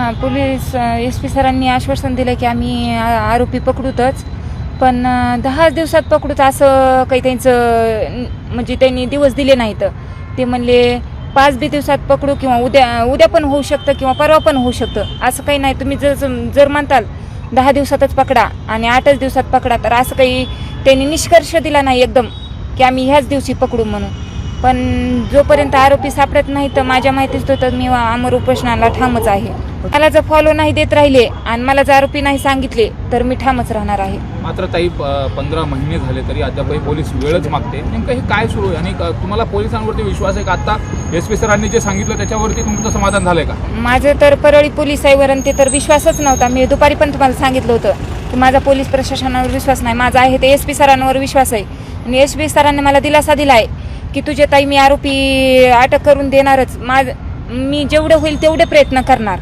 हां police S P सरांनी आश्वासन दिलं की आम्ही आरोपी पकडूतच. पण दहा दिवसात पकडूत असं काही त्यांचं म्हणजे त्यांनी दिवस दिले नाहीत. ते म्हणले पाच बी दिवसात पकडू किंवा उद्या उद्या पण होऊ शकतं किंवा परवा पण होऊ शकतं. असं काही नाही तुम्ही जर जर म्हणताल दहा दिवसातच पकडा आणि आठच दिवसात पकडा तर असं काही त्यांनी निष्कर्ष दिला नाही एकदम की आम्ही ह्याच दिवशी पकडू म्हणून. पण जोपर्यंत आरोपी सापडत नाही तर माझ्या माहितीच तो तर मी अमर उपोषणाला ठामच आहे. मला जर फॉलो नाही देत राहिले आणि मला जर आरोपी नाही सांगितले तर मी ठामच राहणार आहे. मात्र ताई पंधरा महिने झाले तरी अद्यापही पोलीस वेळच मागते. नेमकं हे काय सुरू आहे? आणि तुम्हाला पोलिसांवरती विश्वास आहे का आता एस पी सरांनी जे सांगितलं त्याच्यावरती तुमचं समाधान झालंय का? माझं तर परळी पोलीस आईवर आणि ते तर विश्वासच नव्हता. मी दुपारी पण तुम्हाला सांगितलं होतं की माझा पोलीस प्रशासनावर विश्वास नाही. माझा आहे ते एस पी सरांवर विश्वास आहे. आणि एस पी सरांनी मला दिलासा दिला आहे की तुझे ताई मी आरोपी अटक करून देणारच. माझ मी जेवढे होईल तेवढे प्रयत्न करणार.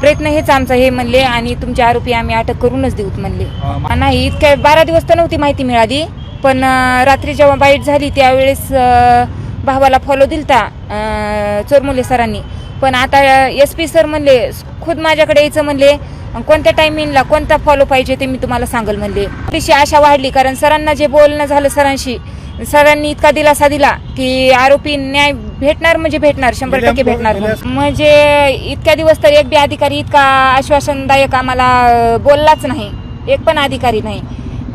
प्रयत्न हेच आमचा हे म्हणले आणि तुमचे आरोपी आम्ही अटक करूनच देऊत म्हणले. नाही इतक्या बारा दिवस तर नव्हती माहिती मिळाली पण रात्री जेव्हा बाईट झाली त्यावेळेस भावाला फॉलो दिलता चोरमुले सरांनी. पण आता एस पी सर म्हणले खुद माझ्याकडे यायचं म्हणले कोणत्या टायमिंगला कोणता फॉलो पाहिजे ते मी तुम्हाला सांगल म्हणले. थोडीशी आशा वाढली कारण सरांना जे बोलणं झालं सरांशी सरांनी इतका दिलासा दिला की आरोपी न्याय भेटणार म्हणजे भेटणार शंभर टक्के भेटणार. म्हणजे इतक्या दिवस तर एक बी अधिकारी इतका आश्वासनदायक आम्हाला बोललाच नाही. एक पण अधिकारी नाही.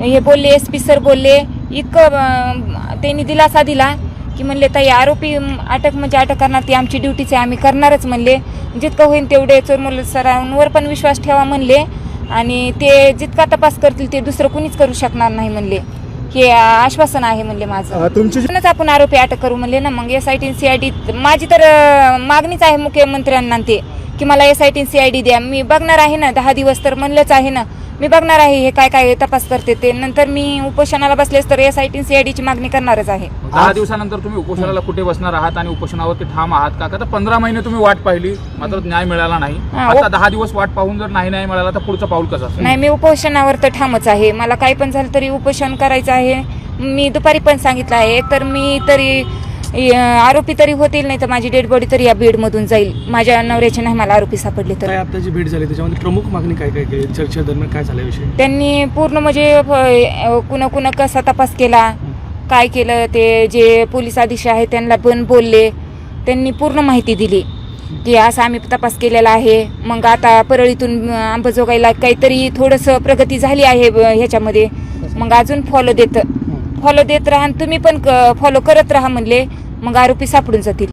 हे बोलले एस पी सर बोलले इतकं त्यांनी दिलासा दिला. की म्हणले ताई आरोपी अटक म्हणजे अटक करणार ती आमची ड्युटीच आहे आम्ही करणारच म्हणले. जितकं होईल तेवढे चोरमुल सरांवर पण विश्वास ठेवा म्हणले. आणि ते जितका तपास करतील ते दुसरं कुणीच करू शकणार नाही म्हणले. हे आश्वासन आहे म्हणले माझं. आपण आरोपी अटक करू म्हणले ना. मग S I T C I D माझी तर मागणीच आहे मुख्यमंत्र्यांना ते. की मला S I T C I D द्या. मी बघणार आहे ना दहा दिवस तर म्हणलंच आहे ना. मी बघणार आहे हे काय काय तपास करते ते. नंतर मी उपोषणाला बसलेस तर S I T C I डीची मागणी करणारच आहे. दहा दिवसानंतर तुम्ही उपोषणाला कुठे बसणार आहात आणि उपोषणावरती ठाम आहात का? आता पंधरा महिने तुम्ही वाट पाहिली मात्र न्याय मिळाला नाही. आता दहा दिवस वाट पाहून जर नाही न्याय मिळाला तर पुढचं पाऊल कसं? नाही मी उपोषणावर तर ठामच आहे. मला काही पण झालं तरी उपोषण करायचं आहे. मी दुपारी पण सांगितलं आहे तर मी तरी आरोपी तरी होतील नाही तर माझी डेड बॉडी तरी या बीडमधून जाईल. माझ्या नवऱ्याचे नाही मला आरोपी सापडले तर. काय आता जी भेट झाली त्याच्यामध्ये प्रमुख मागणी काय काय केली चर्चे दरम्यान काय झाल्या विषयी? त्यांनी पूर्ण म्हणजे कुणा कुणा कसा तपास केला काय केलं ते जे पोलीस अधीक्षक आहे त्यांना पण बोलले. त्यांनी पूर्ण माहिती दिली की असं आम्ही तपास केलेला आहे. मग आता परळीतून अं, अंबाजोगाईला काहीतरी थोडंसं प्रगती झाली आहे ह्याच्यामध्ये. मग अजून फॉलो देत. फॉलो देत राहा आणि तुम्ही पण फॉलो करत राहा म्हणले मग आरोपी सापडून जातील.